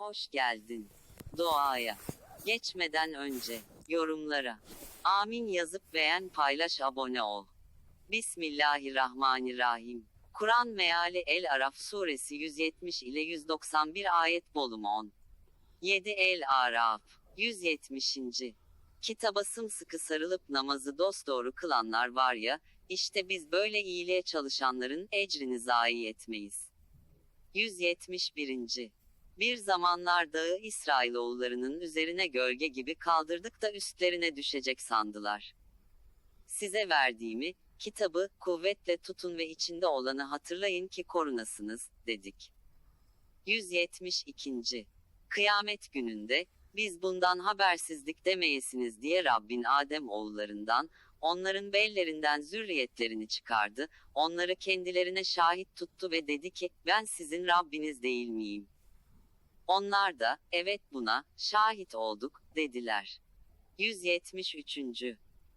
Hoş geldin. Doğaya. Geçmeden önce, yorumlara. Amin yazıp beğen paylaş abone ol. Bismillahirrahmanirrahim. Kur'an meali El Araf suresi 170 ile 191 ayet bölümü 10. 7 El Araf 170. Kitaba sımsıkı sarılıp namazı dosdoğru kılanlar var ya, işte biz böyle iyiliğe çalışanların ecrini zayi etmeyiz. 171. Bir zamanlar dağı İsrailoğullarının üzerine gölge gibi kaldırdık da üstlerine düşecek sandılar. Size verdiğimi, kitabı, kuvvetle tutun ve içinde olanı hatırlayın ki korunasınız, dedik. 172. Kıyamet gününde, biz bundan habersizlik demeyesiniz diye Rabbin Adem oğullarından, onların bellerinden zürriyetlerini çıkardı, onları kendilerine şahit tuttu ve dedi ki, ben sizin Rabbiniz değil miyim? Onlar da, evet buna, şahit olduk, dediler. 173.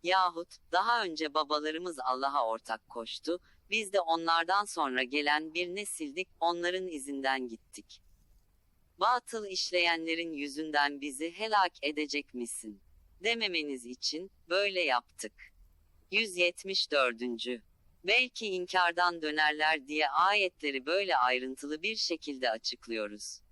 Yahut, daha önce babalarımız Allah'a ortak koştu, biz de onlardan sonra gelen bir nesildik, onların izinden gittik. Batıl işleyenlerin yüzünden bizi helak edecek misin? Dememeniz için, böyle yaptık. 174. Belki inkardan dönerler diye ayetleri böyle ayrıntılı bir şekilde açıklıyoruz.